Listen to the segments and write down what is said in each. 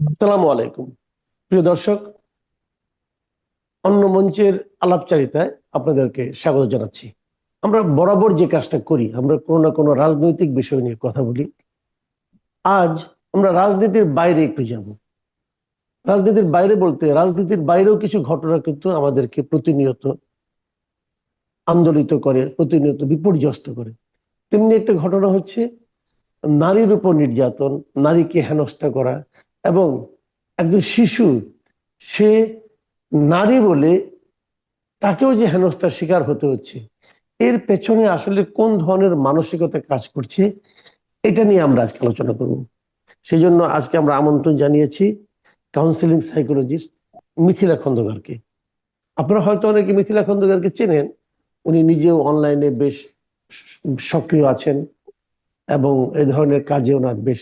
আসসালামু আলাইকুম। প্রিয় দর্শক, অন্য মঞ্চের আলাপচারিতায় আপনাদেরকে স্বাগত জানাচ্ছি। আমরা বরাবর যে কাজটা করি, আমরা কোনো না কোনো রাজনৈতিক বিষয় নিয়ে কথা বলি। আজ আমরা রাজনীতির বাইরে একটু যাব। রাজনীতির বাইরে বলতে, রাজনীতির বাইরেও কিছু ঘটনা কিন্তু আমাদেরকে প্রতিনিয়ত আন্দোলিত করে, প্রতিনিয়ত বিপর্যস্ত করে। তেমনি একটা ঘটনা হচ্ছে, নারীর উপর নির্যাতন, নারীকে হেনস্থা করা এবং একজন শিশু, সে নারী বলে তাকেও যে হেনস্থার শিকার হতে হচ্ছে। এর পেছনে আসলে কোন ধরনের মানসিকতা কাজ করছে, এটা নিয়ে আমরা আজকে আলোচনা করব। সেই জন্য আজকে আমরা আমন্ত্রণ জানিয়েছি কাউন্সিলিং সাইকোলজিস্ট মিথিলা খন্দকারকে। আপনারা হয়তো অনেকে মিথিলা খন্দকারকে চেনেন, উনি নিজেও অনলাইনে বেশ সক্রিয় আছেন এবং এই ধরনের কাজে ওনার বেশ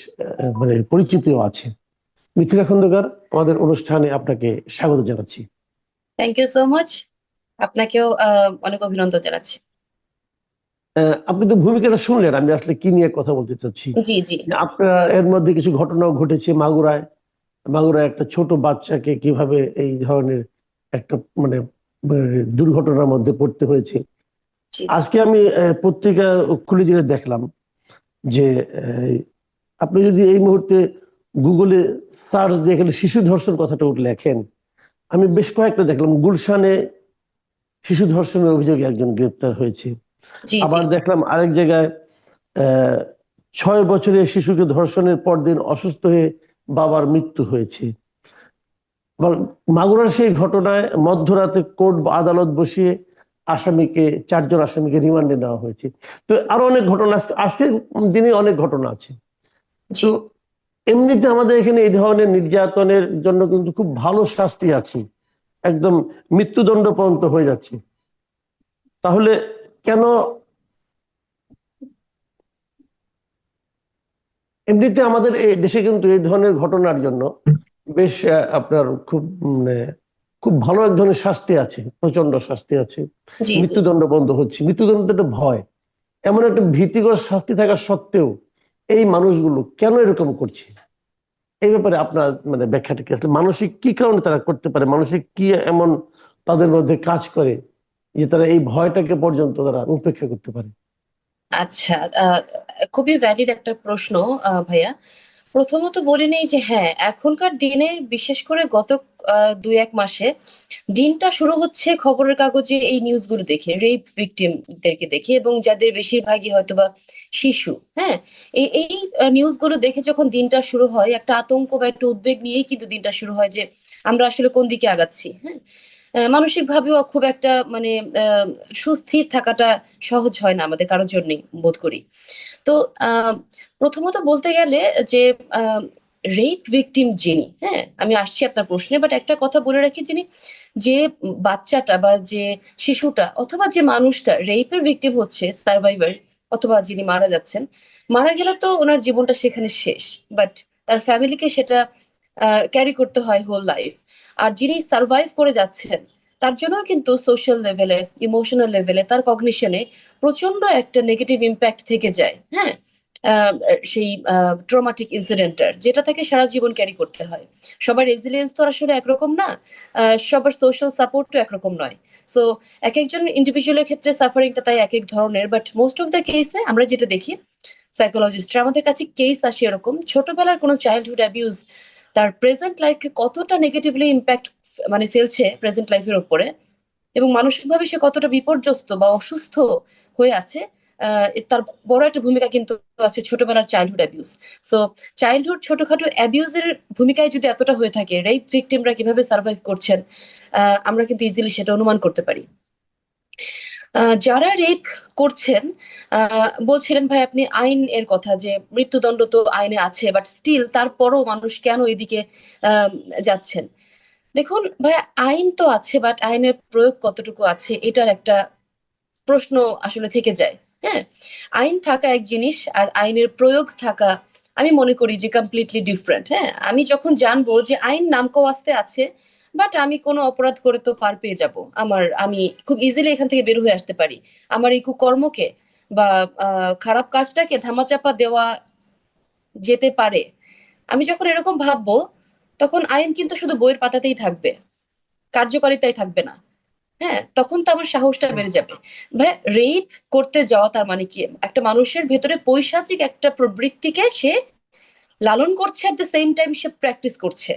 মানে পরিচিতিও আছে মিথিলা খন্দকার আমাদের অনুষ্ঠানে আপনাকে স্বাগত জানাচ্ছি। থ্যাংক ইউ সো মাচ আপনাকেও অনেক অভিনন্দন জানাচ্ছি। আপনি তো ভূমিকাটা শুনলেন আমি আসলে কি নিয়ে কথা বলতে চাচ্ছি? জি জি। আপনার এর মধ্যে কিছু ঘটনাও ঘটেছে মাগুরায়। মাগুরায় একটা ছোট বাচ্চাকে কীভাবে এই ধরনের একটা মানে দুর্ঘটনার মধ্যে পড়তে হয়েছে। আজকে আমি পত্রিকা খুলে জেনে দেখলাম যে আপনি যদি এই মুহূর্তে গুগলে সার্চ দিয়ে এখানে শিশু ধর্ষণ কথাটা উঠে লেখেন। আমি বেশ কয়েকটা দেখলাম। গুলশানে শিশু ধর্ষণের অভিযোগে একজন গ্রেপ্তার হয়েছে। আবার দেখলাম আরেক জায়গায় ছয় বছরের শিশুকে ধর্ষণের পরদিন অসুস্থ হয়ে বাবার মৃত্যু হয়েছে। মাগুরার সেই ঘটনায় মধ্যরাতে কোর্ট বা আদালত বসিয়ে আসামিকে চারজন আসামিকে রিমান্ডে নেওয়া হয়েছে। তো আরও অনেক ঘটনা আজকে দিনে অনেক ঘটনা আছে। তো এমনিতে আমাদের এখানে এই ধরনের নির্যাতনের জন্য কিন্তু খুব ভালো শাস্তি আছে। একদম মৃত্যুদণ্ড পর্যন্ত হয়ে যাচ্ছে। তাহলে কেন এমনিতে আমাদের এই দেশে কিন্তু এই ধরনের ঘটনার জন্য বেশ আপনার খুব মানে খুব ভালো এক ধরনের শাস্তি আছে প্রচণ্ড শাস্তি আছে। মৃত্যুদণ্ড বন্ধ হচ্ছে। মৃত্যুদণ্ড তো একটা ভয়। এমন একটা ভীতিকর শাস্তি থাকা সত্ত্বেও এই মানুষগুলো কেন এরকম করছে? এই ব্যাপারে আপনার মানে ব্যাখ্যাটা কি আসলে মানসিক কি কারণে তারা করতে পারে? মানসিক কি এমন তাদের মধ্যে কাজ করে যে তারা এই ভয়টাকে পর্যন্ত তারা উপেক্ষা করতে পারে? আচ্ছা খুবই ভ্যালিড একটা প্রশ্ন ভাইয়া। প্রথমত বলে নেই যে হ্যাঁ এখনকার দিনে বিশেষ করে গত দুই এক মাসে দিনটা শুরু হচ্ছে খবরের কাগজে এই নিউজগুলো দেখে রেপ ভিকটিমদেরকে দেখে এবং যাদের বেশিরভাগই হয়তো বা শিশু হ্যাঁ? এই নিউজগুলো দেখে যখন দিনটা শুরু হয়, একটা আতঙ্ক বা একটা উদ্বেগ নিয়েই কিন্তু দিনটা শুরু হয় যে আমরা আসলে কোন দিকে আগাচ্ছি হ্যাঁ? মানসিকভাবেও খুব একটা মানে সুস্থির থাকাটা সহজ হয় না আমাদের, কারোর জন্যই বোধ করি। তো প্রথমত বলতে গেলে যে রেপ ভিকটিম যিনি হ্যাঁ আমি আসছি আপনার প্রশ্নে বাট একটা কথা বলে রাখি যিনি, যে বাচ্চাটা বা যে শিশুটা অথবা যে মানুষটা রেপের ভিকটিম হচ্ছে সার্ভাইভার অথবা যিনি মারা যাচ্ছেন, মারা গেলে তো ওনার জীবনটা সেখানে শেষ বাট তার ফ্যামিলিকে সেটা ক্যারি করতে হয় হোল লাইফ আর যিনি সার্ভাইভ করে যাচ্ছেন, তার জন্য কিন্তু সোশ্যাল লেভেলে ইমোশনাল লেভেলে তার কগনিশনে প্রচণ্ড একটা নেগেটিভ ইম্প্যাক্ট থেকে যায় হ্যাঁ? সেই ট্রমাটিক ইনসিডেন্টটার যেটা তাকে সারা জীবন ক্যারি করতে হয়। সবার রেজিলিয়েন্স তো আসলে একরকম না সবার সোশ্যাল সাপোর্টও একরকম নয়। সো এক একজন ইন্ডিভিজুয়ালের ক্ষেত্রে সাফারিংটা তাই এক এক ধরনের বাট মোস্ট অফ দ্য কেসে আমরা যেটা দেখি সাইকোলজিস্টরা আমাদের কাছে কেস আসে এরকম, ছোটবেলার কোনো চাইল্ডহুড অ্যাবিউজ তার প্রেজেন্ট লাইফকে কতটা নেগেটিভলি ইম্প্যাক্ট মানে ফেলছে প্রেজেন্ট লাইফের উপরে এবং মানসিকভাবে সে কতটা বিপর্যস্ত বা অসুস্থ হয়ে আছে তার বড় একটা ভূমিকা কিন্তু আছে ছোটবেলার চাইল্ডহুড অ্যাবিউজ সো চাইল্ডহুড ছোটখাটো অ্যাবিউজের ভূমিকায় যদি এতটা হয়ে থাকে রেপ ভিকটিমরা কীভাবে সার্ভাইভ করছেন আমরা কিন্তু ইজিলি সেটা অনুমান করতে পারি। যারা রেপ করছেন বলছিলেন ভাই আপনি আইন এর কথা যে মৃত্যুদণ্ড তো আইনে আছে বাট স্টিল তারপরও মানুষ কেন এদিকে যাচ্ছেন? দেখুন ভাই, আইন তো আছে বাট আইনের প্রয়োগ কতটুকু আছে এটার একটা প্রশ্ন আসলে থেকে যায় হ্যাঁ? আইন থাকা এক জিনিস আর আইনের প্রয়োগ থাকা আমি মনে করি যে কমপ্লিটলি ডিফারেন্ট হ্যাঁ? আমি যখন জানব যে আইন নামকো আছে বাট আমি কোনো অপরাধ করে তো পার পেয়ে যাব। আমার, আমি খুব ইজিলি এখান থেকে বের হয়ে আসতে পারি। আমার এই কুকর্মকে বা খারাপ কাজটাকে ধামাচাপা দেওয়া যেতে পারে। আমি যখন এরকম ভাববো, তখন আইন কিন্তু শুধু বইয়ের পাতাতেই থাকবে। কার্যকারিতাই থাকবে না। হ্যাঁ তখন তো আমার সাহসটা বেড়ে যাবে। ভাই রেপ করতে যাওয়া তার মানে কি? একটা মানুষের ভেতরে পৈশাচিক একটা প্রবৃত্তিকে সে লালন করছে অ্যাট দ্য সেম টাইম সে প্র্যাকটিস করছে।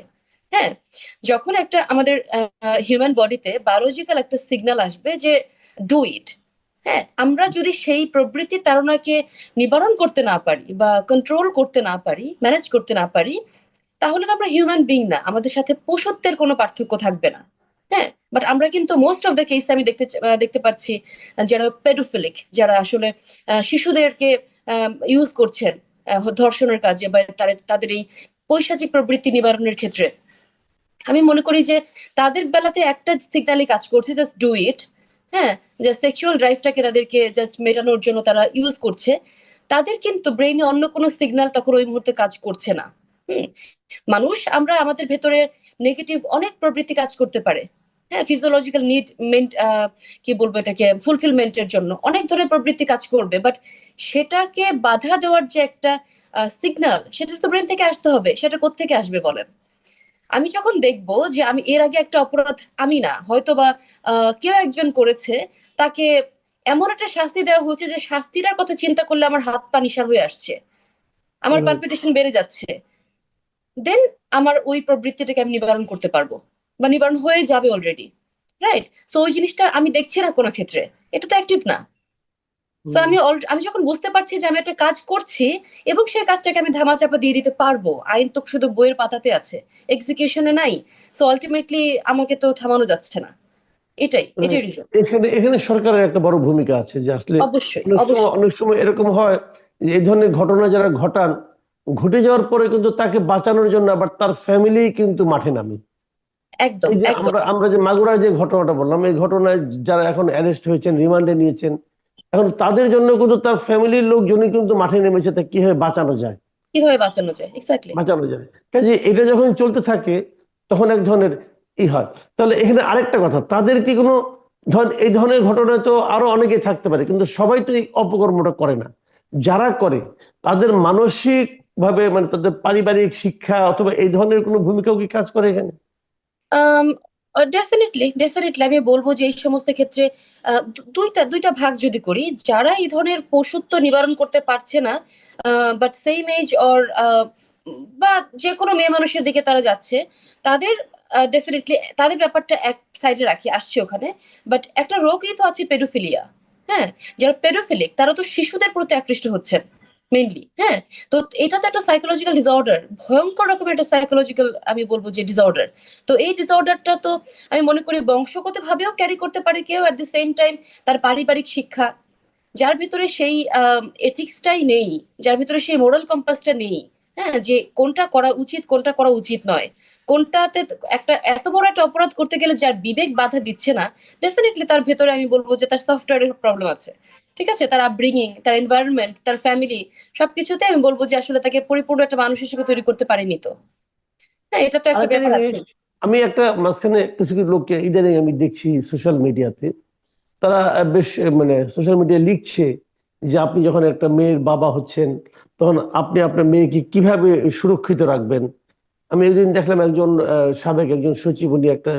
হ্যাঁ যখন একটা আমাদের হিউম্যান বডিতে বায়োলজিক্যাল একটা সিগন্যাল আসবে যে ডু ইট হ্যাঁ আমরা যদি সেই প্রবৃত্তি তাড়নাকে নিবারণ করতে না পারি বা কন্ট্রোল করতে না পারি ম্যানেজ করতে না পারি, তাহলে তো আমরা হিউম্যান বিং না, আমাদের সাথে পশুত্বের কোনো পার্থক্য থাকবে না হ্যাঁ বাট আমরা কিন্তু মোস্ট অফ দ্য কেস আমি দেখতে দেখতে পাচ্ছি যারা পেডোফিলিক যারা আসলে শিশুদেরকে ইউজ করছেন ধর্ষণের কাজে বা তাদের এই পৈশাচিক প্রবৃত্তি নিবারণের ক্ষেত্রে আমি মনে করি যে তাদের বেলাতে একটা সিগনালই কাজ করছে জাস্ট ডু ইট হ্যাঁ? যে সেক্সুয়াল ড্রাইভটাকে তাদেরকে জাস্ট মেটানোর জন্য তারা ইউজ করছে। তাদের কিন্তু ব্রেইনে অন্য কোনো সিগন্যাল তখন ওই মুহূর্তে কাজ করছে না। মানুষ, আমরা আমাদের ভেতরে নেগেটিভ অনেক প্রবৃত্তি কাজ করতে পারে। হ্যাঁ ফিজিওলজিক্যাল নিড মেন্ট কি বলব এটাকে? ফুলফিলমেন্টের জন্য অনেক ধরনের প্রবৃত্তি কাজ করবে। বাট সেটাকে বাধা দেওয়ার যে একটা সিগন্যাল সেটা তো ব্রেন থেকে আসতে হবে। সেটা কোত্থেকে আসবে বলেন? আমি যখন দেখব যে আমি এর আগে একটা অপরাধ আমি না হয়তো বা কেউ একজন করেছে তাকে এমন একটা শাস্তি দেওয়া হয়েছে যে শাস্তিটার কথা চিন্তা করলে আমার হাত পা নিশার হয়ে আসছে। আমার হুম। পালপিটেশন বেড়ে যাচ্ছে। দেন আমার ওই প্রবৃত্তিটাকে আমি নিবারণ করতে পারব। বা নিবারণ হয়ে যাবে অলরেডি রাইট সো ওই জিনিসটা আমি দেখছি না কোনো ক্ষেত্রে। এটা তো অ্যাক্টিভ না। সো আমি আমি যখন বুঝতে পারছি যে আমি একটা কাজ করছি এবং সেই কাজটাকে আমি ধামাচাপা দিয়ে দিতে পারব আইন তো শুধু বইয়ের পাতাতে আছে এক্সিকিউশনে নাই সো আলটিমেটলি আমাকে তো থামানো যাচ্ছে না। এটাই এটাই রিজন এখানে এখানে সরকারের একটা বড় ভূমিকা আছে যে আসলে অবশ্যই অনেক সময় এরকম হয় এই ধরনের ঘটনা যারা ঘটান ঘটে যাওয়ার পরে কিন্তু তাকে বাঁচানোর জন্য আবার তার ফ্যামিলি কিন্তু মাঠে নামে। একদম আমরা যে মাগুরায় যে ঘটনাটা বললাম এই ঘটনায় যারা এখন অ্যারেস্ট হয়েছেন রিমান্ডে নিয়েছেন এখন তাদের জন্য কিন্তু তার ফ্যামিলির লোকজনই কিন্তু মাঠে নেমেছে তা কীভাবে বাঁচানো যায়? কীভাবে বাঁচানো যায়? এক্স্যাক্টলি বাঁচানো যায়। কাজে এটা যখন চলতে থাকে তখন এক ধরনের ই হয়। তাহলে এখানে আরেকটা কথা তাদের কি কোনো ধর এই ধরনের ঘটনা তো আরও অনেকে থাকতে পারে কিন্তু সবাই তো এই অপকর্মটা করে না। যারা করে তাদের মানসিক ভাবে মানে তাদের পারিবারিক শিক্ষা অথবা এই ধরনের কোনো ভূমিকাও কি কাজ করে এখানে? ডেফিনেটলি ডেফিনেটলি আমি বলব যে এই সমস্ত ক্ষেত্রে দুইটা দুইটা ভাগ যদি করি, যারা এই ধরনের পশুত্ব নিবারণ করতে পারছে না বাট সেম এজ অর বা যে কোনো মেয়ে মানুষের দিকে তারা যাচ্ছে, তাদের ডেফিনেটলি তাদের ব্যাপারটা এক সাইডে রাখি, আসছে ওখানে বাট একটা রোগই তো আছে পেডোফিলিয়া হ্যাঁ? যারা পেডোফিলিক তারা তো শিশুদের প্রতি আকৃষ্ট হচ্ছেন। মেইনলি হ্যাঁ? তো এটা তো একটা সাইকোলজিক্যাল ডিসঅর্ডার ভয়ঙ্কর রকমের একটা সাইকোলজিক্যাল আমি বলব যে ডিসঅর্ডার তো এই ডিসঅর্ডারটা তো আমি মনে করি বংশগত ভাবেও ক্যারি করতে পারে কেউ অ্যাট দ্য সেম টাইম তার পারিবারিক শিক্ষা, যার ভিতরে সেই এথিক্সটাই নেই, যার ভিতরে সেই মোরাল কম্পাসটা নেই হ্যাঁ? যে কোনটা করা উচিত, কোনটা করা উচিত নয়। কোনটাতে একটা এত বড় একটা অপরাধ করতে গেলে যার বিবেক বাধা দিচ্ছে না ডেফিনেটলি তার ভেতরে আমি বলব যে তার সফটওয়্যারের প্রবলেম আছে। ঠিক আছে? তার আপব্রিঙ্গিং তার এনভায়রনমেন্ট তার ফ্যামিলি সবকিছুতে আমি বলব যে আসলে তাকে পরিপূর্ণ একটা মানুষ হিসেবে তৈরি করতে পারেনি তো। হ্যাঁ এটা তো একটা ব্যাপার আছে। আমি একটা মাঝখানে কিছু কিছু লোককে ইদানিং আমি দেখছি সোশ্যাল মিডিয়াতে তারা বেশ মানে সোশ্যাল মিডিয়ায় লিখছে যে আপনি যখন একটা মেয়ের বাবা হচ্ছেন তখন আপনি আপনার মেয়েকে কীভাবে সুরক্ষিত রাখবেন? আমি একদিন দেখলাম একজন সাবেক একজন সচিব উনি একটা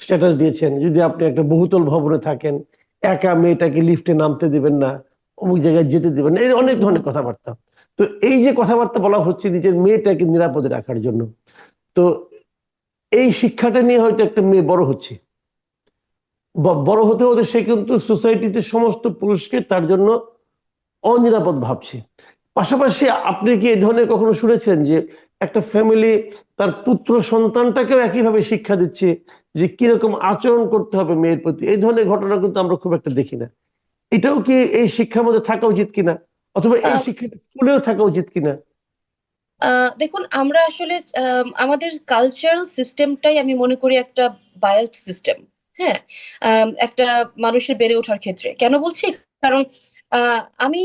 স্ট্যাটাস দিয়েছেন। যদি আপনি একটা বহুতল ভবনে থাকেন একা মেয়েটাকে লিফটে নামতে দিবেন না, অমুক জায়গায় যেতে দিবেন না, এই অনেক ধরনের কথাবার্তা। তো এই যে কথাবার্তা বলা হচ্ছে নিজের মেয়েটাকে নিরাপদে রাখার জন্য, তো এই শিক্ষাটা নিয়ে হয়তো একটা মেয়ে বড় হচ্ছে। বড় হতে হতে সে কিন্তু সোসাইটিতে সমস্ত পুরুষকে তার জন্য অনিরাপদ ভাবছে। পাশাপাশি আপনি কি এই ধরনের কখনো শুনেছেন যে একটা ফ্যামিলি তার পুত্র সন্তানটাকেও একইভাবে শিক্ষা দিচ্ছে যে কীরকম আচরণ করতে হবে মেয়ের প্রতি। এই ধরনের ঘটনা কিন্তু আমরা খুব একটা দেখি না। এটাও কি এই শিক্ষার মধ্যে থাকা উচিত কিনা? অথবা এই আহ, শিক্ষাটা স্কুলেও থাকা উচিত কিনা? দেখুন আমরা আসলে আম, আমাদের কালচারাল সিস্টেমটাই আমি মনে করি একটা বায়াসড সিস্টেম হ্যাঁ? একটা মানুষের বেড়ে ওঠার ক্ষেত্রে। কেন বলছি? কারণ আহ, আমি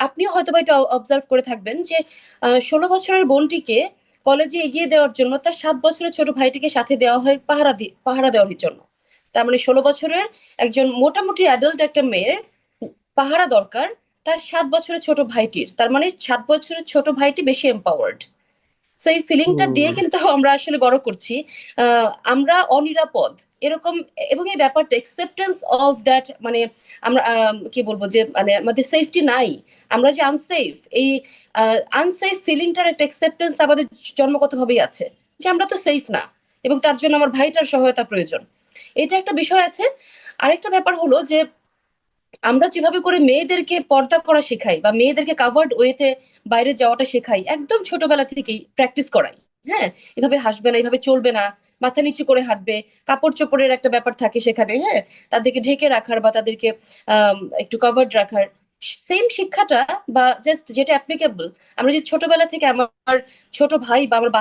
আপনিও হয়তো বা এটা অবজার্ভ করে থাকবেন যে ষোলো বছরের বোনটিকে কলেজে এগিয়ে দেওয়ার জন্য তার সাত বছরের ছোট ভাইটিকে সাথে দেওয়া হয় পাহারা পাহারা দেওয়ার জন্য। তার মানে ষোলো বছরের একজন মোটামুটি অ্যাডাল্ট একটা মেয়ের পাহারা দরকার তার সাত বছরের ছোট ভাইটির। তার মানে সাত বছরের ছোট ভাইটি বেশি এম্পাওয়ার্ড সো এই ফিলিংটা দিয়ে কিন্তু আমরা আসলে বড় করছি। আমরা অনিরাপদ। এরকম এবং এই ব্যাপারটা একসেপ্টেন্স অফ দ্যাট মানে আমরা কি বলব যে মানে আমাদের সেফটি নাই। আমরা যে আনসেফ এই আনসেফ ফিলিংটার একটা একসেপ্টেন্স আমাদের জন্মগতভাবেই আছে যে আমরা তো সেফ না এবং তার জন্য আমার ভাইটার সহায়তা প্রয়োজন। এটা একটা বিষয় আছে। আরেকটা ব্যাপার হলো যে আমরা যেভাবে করে মেয়েদেরকে পর্দা করা শেখাই বা মেয়েদেরকে কাভার্ড ওয়েতে বাইরে যাওয়াটা শেখাই, একদম ছোটবেলা থেকেই প্র্যাকটিস করাই। হ্যাঁ? এভাবে হাসবে না, এভাবে চলবে না, মাথা নিচু করে হাঁটবে, কাপড় চোপড়ের একটা ব্যাপার থাকে সেখানে হ্যাঁ? তাদেরকে ঢেকে রাখার বা তাদেরকে একটু কাভার্ড রাখার। সেম শিক্ষাটা বা জাস্ট যেটা অ্যাপ্লিকেবল আমরা যদি ছোটবেলা থেকে আমার ছোট ভাই বা আমার